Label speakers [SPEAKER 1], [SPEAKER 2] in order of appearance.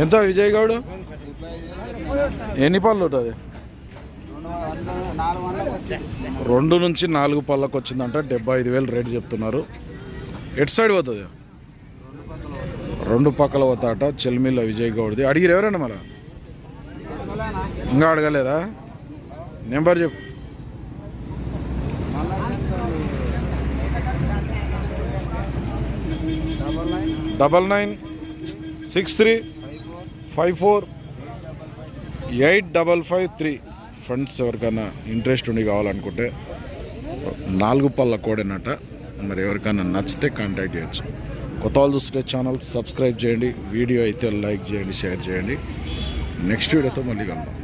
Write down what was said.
[SPEAKER 1] ఎంత విజయ్ గౌడ్? ఎన్ని పళ్ళు ఉంటుంది? రెండు నుంచి నాలుగు పళ్ళకు వచ్చిందంట డెబ్బై ఐదు వేలు రేటు చెప్తున్నారు. ఎటు సైడ్ పోతుంది? రెండు పక్కల పోతాట చెల్మిల్ల విజయ్ గౌడ్ది. అడిగిరు ఎవరండి మరి ఇంకా అడగలేదా? నెంబర్ చెప్పు. Double nine six three five four eight double five three. Friends ఎవరికైనా ఇంట్రెస్ట్ ఉండి కావాలనుకుంటే నాలుగు పళ్ళ కోడేనట. మరి ఎవరికైనా నచ్చితే కాంటాక్ట్ చేయొచ్చు. కొత్త వాళ్ళు చూసుకునే ఛానల్ సబ్స్క్రైబ్ చేయండి వీడియో అయితే లైక్ చేయండి షేర్ చేయండి. నెక్స్ట్ వీడియోతో మళ్ళీ కలుద్దాం.